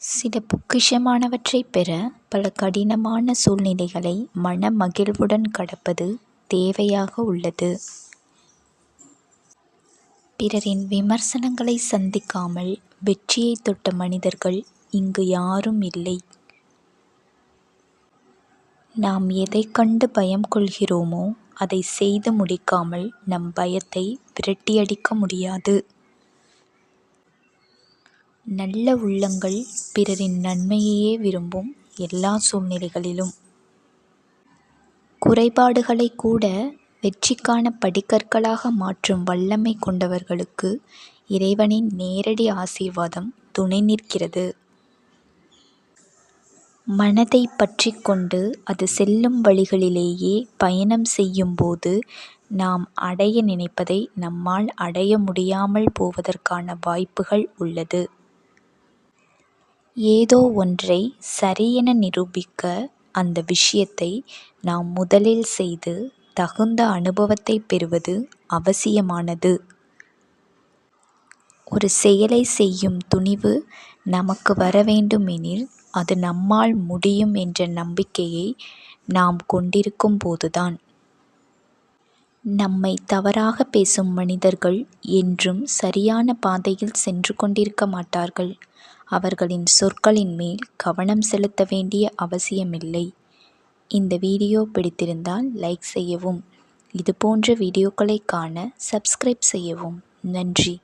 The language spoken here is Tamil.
சில பொக்கிஷமானவற்றைப் பெற பல கடினமான சூழ்நிலைகளை மன மகிழ்வுடன் கடப்பது தேவையாக உள்ளது. பிறரின் விமர்சனங்களை சந்திக்காமல் வெற்றியைத் தொட்ட மனிதர்கள் இங்கு யாரும் இல்லை. நாம் எதைக் கண்டு பயம் கொள்கிறோமோ அதைச் செய்து முடிக்காமல் நம் பயத்தை விரட்டியடிக்க முடியாது. நல்ல உள்ளங்கள் பிறரின் நன்மையையே விரும்பும் எல்லா சூழ்நிலைகளிலும். குறைபாடுகளைக் கூட வெற்றிக்கான படிக்கற்களாக மாற்றும் வல்லமை கொண்டவர்களுக்கு இறைவனின் நேரடி ஆசீர்வாதம் துணை நிற்கிறது. மனதைப் பற்றி கொண்டு அது செல்லும் வழிகளிலேயே பயணம் செய்யும்போது நாம் அடைய நினைப்பதை நம்மால் அடைய முடியாமல் போவதற்கான வாய்ப்புகள் உள்ளது. ஏதோ ஒன்றை சரியென நிரூபிக்க அந்த விஷயத்தை நாம் முதலில் செய்து தகுந்த அனுபவத்தைப் பெறுவது அவசியமானது. ஒரு செயலைச் செய்யும் துணிவு நமக்கு வரவேண்டுமெனில் அது நம்மால் முடியும் என்ற நம்பிக்கையை நாம் கொண்டிருக்கும் போதுதான். நம்மை தவறாக பேசும் மனிதர்கள் என்றும் சரியான பாதையில் சென்று கொண்டிருக்க மாட்டார்கள். அவர்களின் சொற்களின் மேல் கவனம் செலுத்த வேண்டிய அவசியமில்லை. இந்த வீடியோ பிடித்திருந்தால் லைக் செய்யவும். இதுபோன்ற வீடியோக்களைக் காண சப்ஸ்கிரைப் செய்யவும். நன்றி.